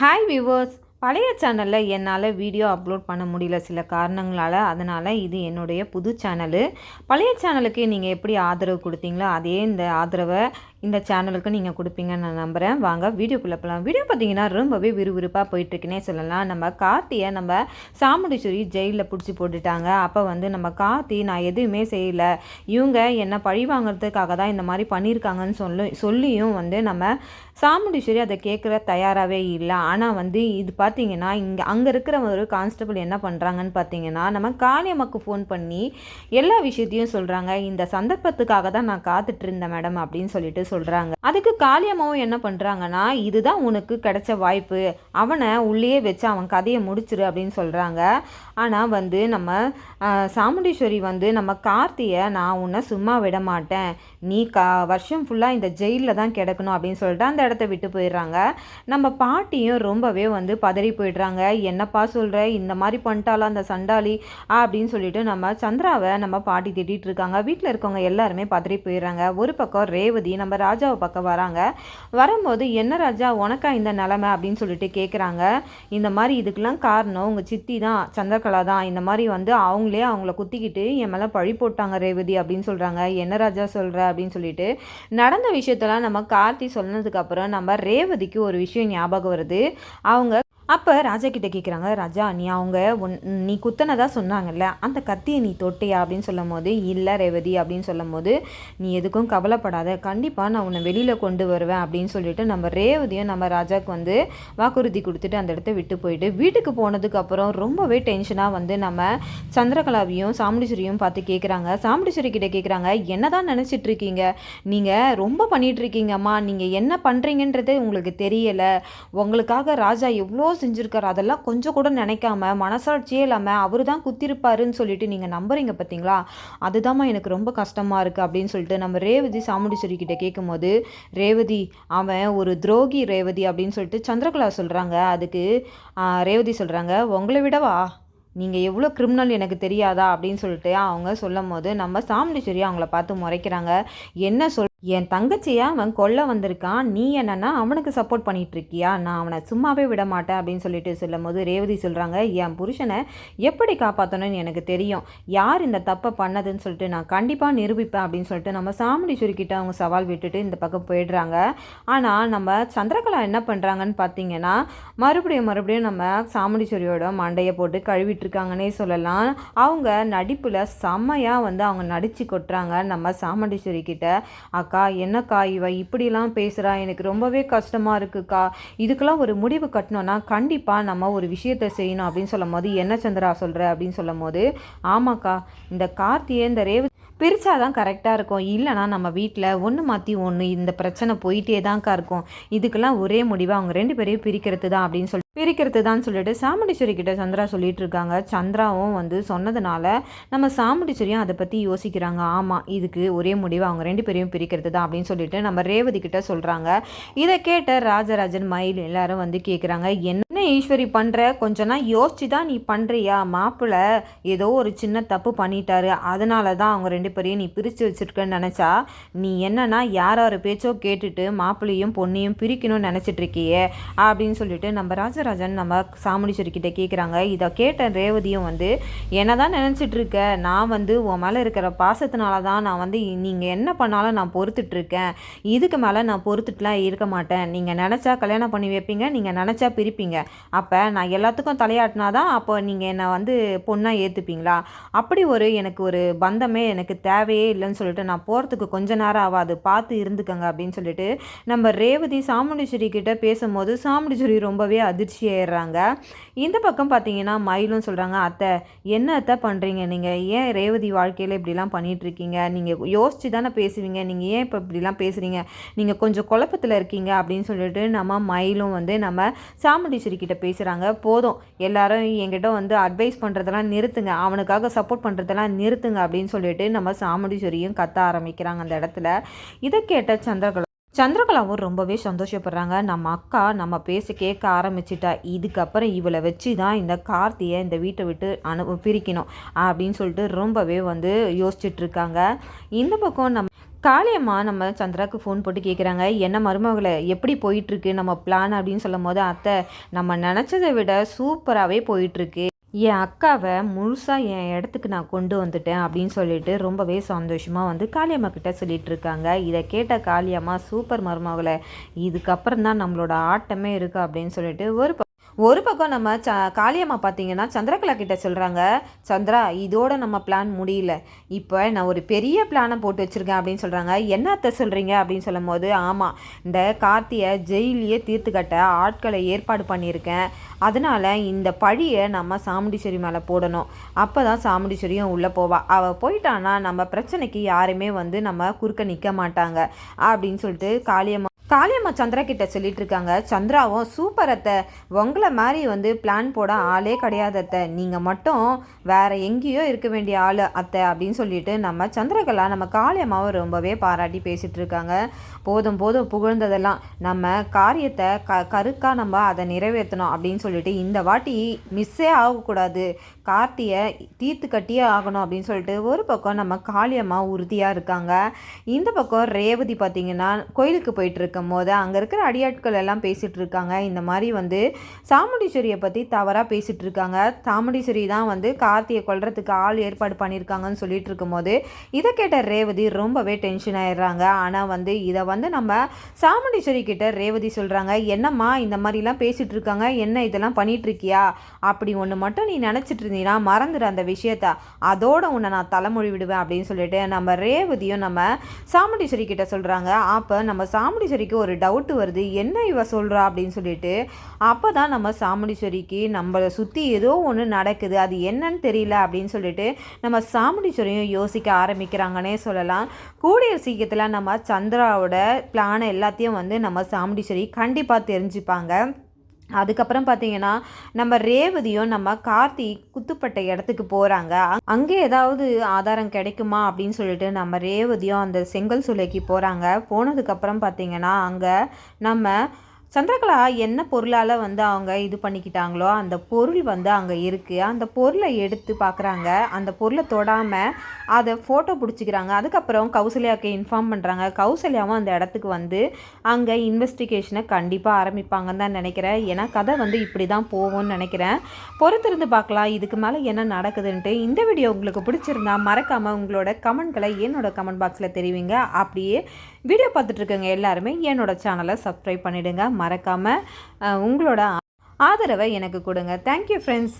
Hi viewers பழைய சேனலில் என்னால் வீடியோ அப்லோட் பண்ண முடியல சில காரணங்களால். அதனால் இது என்னுடைய புது சேனலு பழைய சேனலுக்கு நீங்கள் எப்படி ஆதரவு கொடுத்தீங்களோ அதே இந்த ஆதரவை இந்த சேனலுக்கு நீங்கள் கொடுப்பீங்கன்னு நான் நம்புகிறேன் வாங்க வீடியோக்குள்ளே போகலாம் வீடியோ பார்த்தீங்கன்னா ரொம்பவே விறுவிறுப்பாக போயிட்டுருக்குன்னே சொல்லலாம். நம்ம கார்த்தியை நம்ம சாமுண்டீஸ்வரி ஜெயிலில் பிடிச்சி போட்டுட்டாங்க. அப்போ வந்து நம்ம கார்த்தி நான் எதுவுமே செய்யலை. இவங்க என்னை பழி வாங்குறதுக்காக தான் இந்த மாதிரி பண்ணியிருக்காங்கன்னு சொல்லி சொல்லியும் வந்து நம்ம சாமுண்டீஸ்வரி அதை கேட்குற தயாராகவே இல்லை. ஆனால் வந்து இது பார்த்தீங்கன்னா இங்கே அங்கே இருக்கிற ஒரு கான்ஸ்டபிள் என்ன பண்ணுறாங்கன்னு பார்த்தீங்கன்னா நம்ம காளியம்மாக்கு ஃபோன் பண்ணி எல்லா விஷயத்தையும் சொல்கிறாங்க இந்த சந்தர்ப்பத்துக்காக தான் நான் காத்துட்ருந்தேன் மேடம் அப்படின்னு சொல்லிட்டு சொல்கிறாங்க அதுக்கு காளியம்மாவும் என்ன பண்ணுறாங்கன்னா இதுதான் உனக்கு கிடைச்ச வாய்ப்பு. அவனை உள்ளே வச்சு அவன் கதையை முடிச்சிரு அப்படின்னு சொல்கிறாங்க ஆனால் வந்து நம்ம சாமுண்டீஸ்வரி வந்து நம்ம கார்த்தியை நான் உன்னை சும்மா விட மாட்டேன். நீ கா வருஷம் ஃபுல்லாக இந்த ஜெயிலில் தான் கிடக்கணும் அப்படின்னு சொல்லிட்டு அந்த இடத்த விட்டு போயிடுறாங்க. நம்ம பாட்டியும் ரொம்பவே வந்து பதறி போயிடுறாங்க. என்னப்பா சொல்கிற இந்த மாதிரி பண்ணிட்டாலாம் அந்த சண்டாளி? அப்படின்னு சொல்லிட்டு நம்ம சந்திராவை நம்ம பாட்டி திட்டிகிட்டு இருக்காங்க. வீட்டில் இருக்கவங்க எல்லாருமே பதறி போயிடுறாங்க. ஒரு பக்கம் ரேவதி நம்ம ராஜாவை பக்கம் வராங்க. வரும்போது என்ன ராஜா உனக்கா இந்த நிலமை? அப்படின்னு சொல்லிட்டு கேட்குறாங்க இந்த மாதிரி இதுக்கெல்லாம் காரணம் உங்கள் சித்தி தான் சந்திரகலா தான். இந்த மாதிரி வந்து அவங்களே அவங்கள குத்திக்கிட்டு என் மேலே பழி போட்டாங்க ரேவதி அப்படின்னு சொல்கிறாங்க என்ன ராஜா சொல்கிற அப்படின்னு சொல்லிட்டு நடந்த விஷயத்தெல்லாம் நம்ம கார்த்தி சொன்னதுக்கப்புறம் நம்ம ரேவதிக்கு ஒரு விஷயம் ஞாபகம் வருது. அவங்க அப்போ ராஜா கிட்ட கேட்குறாங்க ராஜா நீ அவங்க உன் நீ குத்தனதாக சொன்னாங்கல்ல அந்த கத்தியை நீ தொட்டியா? அப்படின்னு சொல்லும் போது இல்லை ரேவதி அப்படின்னு சொல்லும் போது நீ எதுக்கும் கவலைப்படாத கண்டிப்பாக நான் உன்னை வெளியில் கொண்டு வருவேன் அப்படின்னு சொல்லிட்டு நம்ம ரேவதியும் நம்ம ராஜாவுக்கு வந்து வாக்குறுதி கொடுத்துட்டு அந்த இடத்த விட்டு போயிட்டு வீட்டுக்கு போனதுக்கப்புறம் ரொம்பவே டென்ஷனாக வந்து நம்ம சந்திரகலாவையும் சாமுண்டீஸ்வரியும் பார்த்து கேட்குறாங்க சாமுண்டீஸ்வரி கிட்ட கேட்குறாங்க என்ன தான் நினச்சிட்டு இருக்கீங்க? நீங்கள் ரொம்ப பண்ணிகிட்ருக்கீங்கம்மா நீங்கள் என்ன பண்ணுறீங்கன்றது உங்களுக்கு தெரியலை. உங்களுக்காக ராஜா எவ்வளோ செஞ்சுருக்காரு. அதெல்லாம் கொஞ்சம் கூட நினைக்காம மனசாட்சியே இல்லாமல் அவர் தான் குத்திருப்பாருன்னு சொல்லிட்டு நீங்கள் நம்புறீங்க பார்த்தீங்களா அதுதாம்மா எனக்கு ரொம்ப கஷ்டமாக இருக்குது அப்படின்னு சொல்லிட்டு நம்ம ரேவதி சாமுடிச்சேரி கிட்டே கேட்கும்போது ரேவதி அவன் ஒரு துரோகி ரேவதி அப்படின்னு சொல்லிட்டு சந்திரகலா சொல்கிறாங்க அதுக்கு ரேவதி சொல்கிறாங்க உங்களை விடவா? நீங்கள் எவ்வளோ கிரிமினல் எனக்கு தெரியாதா? அப்படின்னு சொல்லிட்டு அவங்க சொல்லும் போது நம்ம சாமுண்டீஸ்வரி அவங்கள பார்த்து முறைக்கிறாங்க. என்ன சொல் என் தங்கச்சியை அவன் கொல்ல வந்திருக்கான்? நீ என்னன்னா அவனுக்கு சப்போர்ட் பண்ணிட்டு இருக்கியா நான் அவனை சும்மாவே விட மாட்டேன் அப்படின்னு சொல்லிட்டு சொல்லும் போது ரேவதி சொல்கிறாங்க என் புருஷனை எப்படி காப்பாற்றணும்னு எனக்கு தெரியும். யார் இந்த தப்பை பண்ணதுன்னு சொல்லிட்டு நான் கண்டிப்பாக நிரூபிப்பேன் அப்படின்னு சொல்லிட்டு நம்ம சாமுண்டீஸ்வரி சுருக்கிட்ட அவங்க சவால் விட்டுட்டு இந்த பக்கம் போயிடுறாங்க. ஆனால் நம்ம சந்திரகலா என்ன பண்ணுறாங்கன்னு பார்த்தீங்கன்னா மறுபடியும் மறுபடியும் நம்ம சாமுண்டீஸ்வரியோட மண்டையை போட்டு கழுவிட்டுருக்காங்கன்னே சொல்லலாம். அவங்க நடிப்பில் செம்மையாக வந்து அவங்க நடித்து கொட்டுறாங்க நம்ம சாமுண்டீஸ்வரி கிட்ட அக்கா என்னக்கா இவ? இப்படிலாம் பேசுகிறா எனக்கு ரொம்பவே கஷ்டமாக இருக்குக்கா. இதுக்கெல்லாம் ஒரு முடிவு கட்டணும்னா கண்டிப்பாக நம்ம ஒரு விஷயத்தை செய்யணும். அப்படின்னு சொல்லும் போது என்ன சந்திரா சொல்கிற அப்படின்னு சொல்லும் போது ஆமாக்கா இந்த கார்த்தியை இந்த ரேவ பிரித்தாதான் கரெக்டாக இருக்கும். இல்லைனா நம்ம வீட்டில் ஒன்று மாற்றி ஒன்று இந்த பிரச்சனை போயிட்டே தான்க்கா இருக்கும். இதுக்கெல்லாம் ஒரே முடிவு? அவங்க ரெண்டு பேரையும் பிரிக்கிறது தான் அப்படின்னு சொல்லி பிரிக்கிறது தான் சொல்லிட்டு சாமுண்டீஸ்வரி கிட்ட சந்திரா சொல்லிட்டு இருக்காங்க. சந்திராவும் வந்து சொன்னதுனால நம்ம சாமுண்டீஸ்வரியும் அதை பற்றி யோசிக்கிறாங்க. ஆமாம் இதுக்கு ஒரே முடிவு அவங்க ரெண்டு பேரையும் பிரிக்கிறது தான் அப்படின்னு சொல்லிட்டு நம்ம ரேவதி கிட்ட சொல்கிறாங்க இதை கேட்ட ராஜராஜன் மயில் எல்லாரும் வந்து கேட்குறாங்க என்ன ஈஸ்வரி பண்ணுற கொஞ்சம்னா யோசிச்சு தான் நீ பண்ணுறியா மாப்பிள்ளை ஏதோ ஒரு சின்ன தப்பு பண்ணிட்டாரு. அதனால தான் அவங்க ரெண்டு பேரையும் நீ பிரித்து வச்சிருக்கன்னு நினச்சா நீ என்னன்னா யார் யார் பேச்சோ கேட்டுட்டு மாப்பிள்ளையும் பொண்ணையும் பிரிக்கணும்னு நினச்சிட்டு இருக்கியே அப்படின்னு சொல்லிட்டு நம்ம ராஜராஜன் நம்ம சாமுண்டீஸ்வரி கேட்குறாங்க இதை கேட்ட ரேவதியும் வந்து என்ன தான் நினச்சிட்ருக்க? நான் வந்து உன் மேலே இருக்கிற பாசத்தினால தான் நான் வந்து நீங்கள் என்ன பண்ணாலும் நான் பொறுத்துட்டு இருக்கேன் இதுக்கு மேலே நான் பொறுத்துட்டுலாம் இருக்க மாட்டேன். நீங்கள் நினச்சா கல்யாணம் பண்ணி வைப்பீங்க நீங்கள் நினச்சா பிரிப்பீங்க. அப்போ நான் எல்லாத்துக்கும் தலையாட்டினா தான் அப்போ நீங்கள் என்னை வந்து பொண்ணாக ஏற்றுப்பீங்களா அப்படி ஒரு எனக்கு ஒரு பந்தமே எனக்கு தேவையே இல்லைன்னு சொல்லிட்டு நான் போகிறதுக்கு கொஞ்ச நேரம் ஆகாது பார்த்து இருந்துக்கங்க. அப்படின்னு சொல்லிட்டு நம்ம ரேவதி சாமுண்டீஸ்வரி கிட்ட பேசும்போது சாமுண்டீஸ்வரி ரொம்பவே அதிர்ச்சி ஆயிடுறாங்க இந்த பக்கம் பார்த்தீங்கன்னா மயிலும் சொல்கிறாங்க அத்தை என்ன அத்தை பண்ணுறீங்க நீங்கள் ஏன் ரேவதி வாழ்க்கையில் இப்படிலாம் பண்ணிட்டு இருக்கீங்க நீங்கள் யோசிச்சு தானே பேசுவீங்க. நீங்கள் ஏன் இப்போ இப்படிலாம் பேசுகிறீங்க நீங்கள் கொஞ்சம் குழப்பத்தில் இருக்கீங்க. அப்படின்னு சொல்லிட்டு நம்ம மயிலும் வந்து நம்ம சாமுண்டீஸ்வரி கிட்ட பேசுகிறாங்க போதும் எல்லாரும் என்கிட்ட வந்து அட்வைஸ் பண்ணுறதெல்லாம் நிறுத்துங்க. அவனுக்காக சப்போர்ட் பண்ணுறதெல்லாம் நிறுத்துங்க. அப்படின்னு சொல்லிட்டு நம்ம சாமுண்டீஸ்வரியும் கத்த ஆரம்பிக்கிறாங்க அந்த இடத்துல. இதை கேட்ட சந்திரகலா சந்திரகலாவும் ரொம்பவே சந்தோஷப்படுறாங்க. நம்ம அக்கா நம்ம பேச கேட்க ஆரம்பிச்சிட்டா. இதுக்கப்புறம் இவளை வச்சு தான் இந்த கார்த்தியை இந்த வீட்டை விட்டு அனு பிரிக்கணும் அப்படின்னு சொல்லிட்டு ரொம்பவே வந்து யோசிச்சுட்ருக்காங்க. இந்த பக்கம் நம்ம காளியம்மா நம்ம சந்திராவுக்கு ஃபோன் போட்டு கேட்குறாங்க என்ன மருமகளை எப்படி போயிட்டுருக்கு நம்ம பிளான் அப்படின்னு சொல்லும் போது அத்தை நம்ம நினச்சதை விட சூப்பராகவே போயிட்டுருக்கு என் அக்காவை முழுசாக என் இடத்துக்கு நான் கொண்டு வந்துட்டேன் அப்படின்னு சொல்லிட்டு ரொம்பவே சந்தோஷமாக வந்து காளியம்மா கிட்ட சொல்லிட்டு இருக்காங்க. இதை கேட்ட காளியம்மா சூப்பர் மருமகளை இதுக்கப்புறம் தான் நம்மளோட ஆட்டமே இருக்குது அப்படின்னு சொல்லிட்டு ஒரு ஒரு பக்கம் நம்ம ச காளியம்மா பார்த்தீங்கன்னா சந்திரகலா கிட்ட சொல்கிறாங்க சந்திரா இதோட நம்ம பிளான் முடியல. இப்போ நான் ஒரு பெரிய பிளானை போட்டு வச்சுருக்கேன் அப்படின்னு சொல்கிறாங்க என்னத்தை சொல்கிறீங்க அப்படின்னு சொல்லும் போது ஆமாம் இந்த கார்த்தியை ஜெயிலையே தீர்த்து கட்ட ஆட்களை ஏற்பாடு பண்ணியிருக்கேன். அதனால் இந்த பழியை நம்ம சாமுண்டீஸ்வரி மேலே போடணும். அப்போ தான் சாமுண்டீஸ்வரியும் உள்ளே போவா. அவள் போயிட்டான்னா நம்ம பிரச்சனைக்கு யாருமே வந்து நம்ம குறுக்க நிற்க மாட்டாங்க. அப்படின்னு சொல்லிட்டு காளியம்மா காளியம்மா சந்திரா கிட்ட சொல்லிட்டு இருக்காங்க சந்திராவும் சூப்பர் அத்தை. உங்களை மாதிரி வந்து பிளான் போட ஆளே கிடையாது அத்தை. நீங்கள் மட்டும் வேற எங்கேயோ இருக்க வேண்டிய ஆள் அத்தை அப்படின்னு சொல்லிட்டு நம்ம சந்திரகலா நம்ம காளியம்மாவை ரொம்பவே பாராட்டி பேசிட்டு இருக்காங்க போதும் போதும் புகழ்ந்ததெல்லாம் நம்ம காரியத்தை க கருக்காக நம்ம அதை நிறைவேற்றணும் அப்படின்னு சொல்லிட்டு இந்த வாட்டி மிஸ்ஸே ஆகக்கூடாது. கார்த்தியை தீர்த்து கட்டியே ஆகணும் அப்படின்னு சொல்லிட்டு ஒரு பக்கம் நம்ம காளியம்மா உறுதியாக இருக்காங்க. இந்த பக்கம் ரேவதி பார்த்தீங்கன்னா கோயிலுக்கு போயிட்டு இருக்கும் போது அங்கே இருக்கிற அடியாட்கள் எல்லாம் பேசிகிட்டு இருக்காங்க. இந்த மாதிரி வந்து சாமுண்டீஸ்வரியை பற்றி தவறாக பேசிகிட்டு இருக்காங்க. சாமுண்டீஸ்வரி தான் வந்து கார்த்தியை கொல்றதுக்கு ஆள் ஏற்பாடு பண்ணியிருக்காங்கன்னு சொல்லிட்டு இருக்கும்போது இதை கேட்ட ரேவதி ரொம்பவே டென்ஷன் ஆயிடுறாங்க. ஆனால் வந்து இதை வந்து நம்ம சாமுண்டீஸ்வரி கிட்ட ரேவதி சொல்கிறாங்க என்னம்மா இந்த மாதிரிலாம் பேசிகிட்டு இருக்காங்க. என்ன இதெல்லாம் பண்ணிகிட்ருக்கியா அப்படி ஒன்று மட்டும் நீ நினச்சிட்டு இருந்தீங்கன்னா மறந்துடு அந்த விஷயத்த அதோட உன்னை நான் தலைமொழி விடுவேன் அப்படின்னு சொல்லிட்டு நம்ம ரேவதியும் நம்ம சாமுண்டீஸ்வரி கிட்ட சொல்கிறாங்க அப்போ நம்ம சாமுண்டீஸ்வரிக்கு ஒரு டவுட் வருது. என்ன இவ சொல்கிறா அப்படின்னு சொல்லிட்டு அப்போ தான் நம்ம சாமுண்டீஸ்வரிக்கு நம்மளை சுற்றி ஏதோ ஒன்று நடக்குது. அது என்னன்னு தெரியல அப்படின்னு சொல்லிட்டு நம்ம சாமுண்டீஸ்வரியும் யோசிக்க ஆரம்பிக்கிறாங்கன்னே சொல்லலாம். கூடிய சீக்கிரத்தில் நம்ம சந்திராவோட பிளானை எல்லாத்தையும் வந்து நம்ம சாமுண்டீஸ்வரி கண்டிப்பாக தெரிஞ்சுப்பாங்க. அதுக்கப்புறம் பார்த்தீங்கன்னா நம்ம ரேவதியும் நம்ம கார்த்தி குத்துப்பட்ட இடத்துக்கு போகிறாங்க அங்கே ஏதாவது ஆதாரம் கிடைக்குமா அப்படின்னு சொல்லிட்டு நம்ம ரேவதியும் அந்த செங்கல் சூளைக்கு போகிறாங்க போனதுக்கப்புறம் பார்த்தீங்கன்னா அங்கே நம்ம சந்திரகலா என்ன பொருளால் வந்து அவங்க இது பண்ணிக்கிட்டாங்களோ அந்த பொருள் வந்து அங்கே இருக்குது அந்த பொருளை எடுத்து பார்க்குறாங்க அந்த பொருளை தொடாமல் அதை ஃபோட்டோ பிடிச்சிக்கிறாங்க. அதுக்கப்புறம் கௌசல்யாவுக்கு இன்ஃபார்ம் பண்ணுறாங்க கௌசல்யாவும் அந்த இடத்துக்கு வந்து அங்கே இன்வெஸ்டிகேஷனை கண்டிப்பாக ஆரம்பிப்பாங்கன்னு தான் நினைக்கிறேன். ஏன்னா கதை வந்து இப்படி தான் போகும்னு நினைக்கிறேன். பொறுத்திருந்து பார்க்கலாம். இதுக்கு மேலே என்ன நடக்குதுன்ட்டு இந்த வீடியோ உங்களுக்கு பிடிச்சிருந்தா மறக்காமல் உங்களோட கமெண்ட்களை என்னோட கமெண்ட் பாக்ஸில் தெரிவிங்க. அப்படியே வீடியோ பார்த்துட்ருக்கவங்க எல்லாருமே என்னோட சேனலை சப்ஸ்கிரைப் பண்ணிவிடுங்க மறக்காமல் உங்களோட ஆதரவை எனக்கு கொடுங்க. Thank you friends